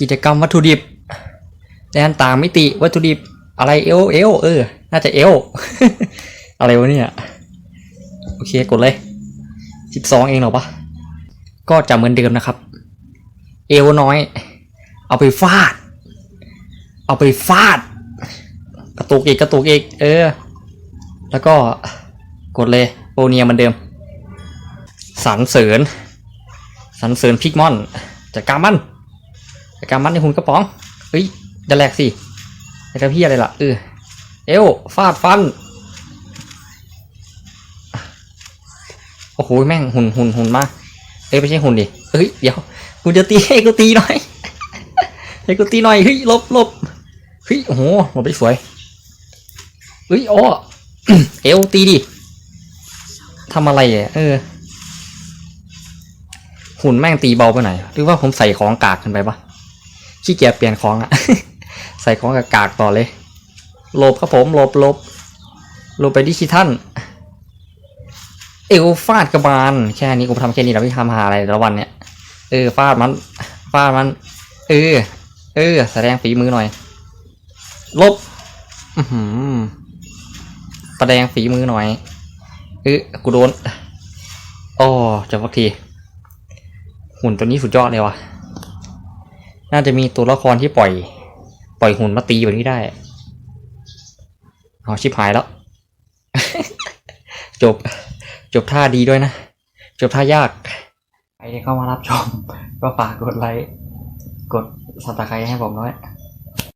กิจกรรมวัตถุดิบแดนต่างมิติวัตถุดิบอะไรเอลเอลเออ น่าจะเอลอะไรวะเนี่ย โอเคกดเลยสิบสองเองเหรอปะก็จะเหมือนเดิมนะครับ เอวน้อย เอาไปฟาด เอาไปฟาด กระตุกอีกกระตุกอีกเออ แล้วก็กดเลยโปเนียเหมือนเดิมสรรเสริญสรรเสริญพิกมอนจัดการมัน จัดการมันในหุ่นกระป๋องเฮ้ยจะแหลกสิไอ้กระพี่อะไรล่ะเออเอวฟาดฟัน โอ้โหแม่งหุ่นหุ่นหุ่นมากเอ้ยไม่ใช่หุ่นดิเอ้ยเดี๋ยวกูจะตีให้กูตีหน่อยให้กูตีหน่อยเฮ้ยลบลบเฮ้ยโอ้โหหมดไปสวยเฮ้ยอ๋อเอวตีดิทำอะไรอะเออหุ่นแม่งตีเบาไปหน่อยหรือว่าผมใส่ของกากกันไปปะ ขี้เกียจเปลี่ยนของอะใส่ของกากๆต่อเลยหลบครับผมหลบหลบหลบไปดิจิทัลเอวฟาดกระบาลแค่นี้กูทำแค่นี้เราไม่ทำหาอะไรแต่ละวันเนี่ยเออฟาดมันฟาดมัน เออ เออ แสดงฝีมือหน่อย ลบอือหือแสดงฝีมือหน่อยเออกูโดนโอ้จบสักที หุ่นตัวนี้สุดยอดเลยว่ะ น่าจะมีตัวละครที่ปล่อย ปล่อยหุ่นมาตีแบบนี้ได้ เอาชิบหายแล้ว จบ จบท่าดีด้วยนะ จบท่ายากใครที่เข้ามารับชม ก็ฝากกดไลค์ กดสับตะไคร้ให้ผมด้วย